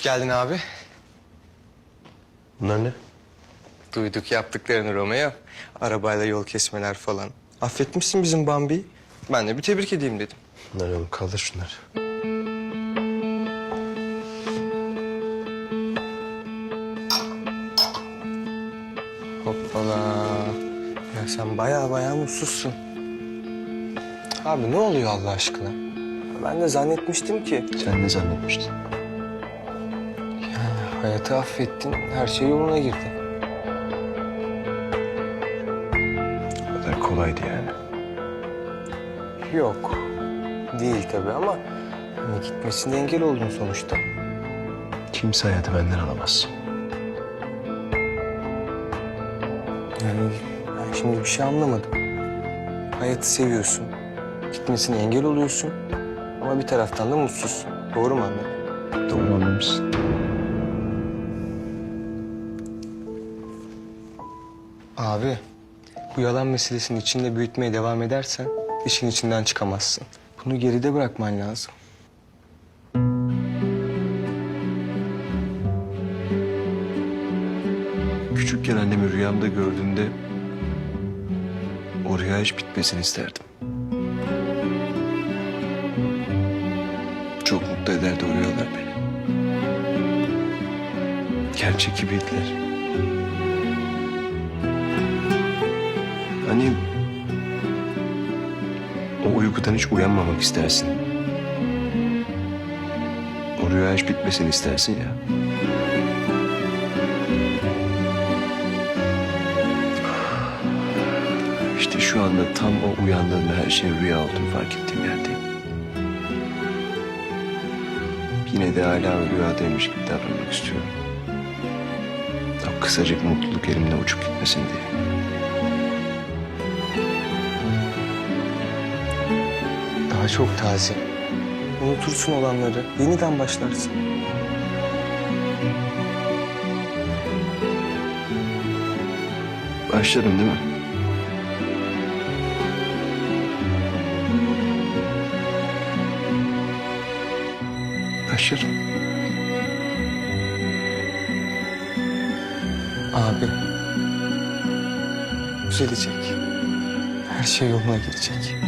geldin abi. Bunlar ne? Duyduk yaptıklarını Romeo. Arabayla yol kesmeler falan. Affetmişsin bizim Bambi'yi. Ben de bir tebrik edeyim dedim. Bunlar oğlum kaldır şunları. Hoppala. Ya sen baya baya mutsuzsun. Abi ne oluyor Allah aşkına? Ben de zannetmiştim ki Sen ne zannetmiştin? Hayatı affettin, her şey yoluna girdi. O kadar kolaydı yani. Yok, değil tabii ama hani gitmesine engel oldun sonuçta. Kimse hayatı benden alamaz. Yani ben şimdi bir şey anlamadım. Hayatı seviyorsun, gitmesine engel oluyorsun ama bir taraftan da mutsuzsun. Doğru mu anladım? Doğru anlamışsın. Abi, bu yalan meselesini içinde büyütmeye devam edersen işin içinden çıkamazsın. Bunu geride bırakman lazım. Küçükken annemi rüyamda gördüğümde o rüya hiç bitmesini isterdim. Çok mutlu ederdi o rüyalar beni. Gerçek gibiydiler. Hani o uykudan hiç uyanmamak istersin. O rüya hiç bitmesini istersin ya. İşte şu anda tam o uyandığımda her şey rüya olduğunu fark ettiğim yerdeyim. Yine de hala rüyadaymış gibi davranmak istiyorum. O kısacık mutluluk elimden uçup gitmesin diye. Daha çok taze. Unutursun olanları, yeniden başlarsın. Başladım değil mi? Başladım. Abi, düzelecek. Her şey yoluna girecek.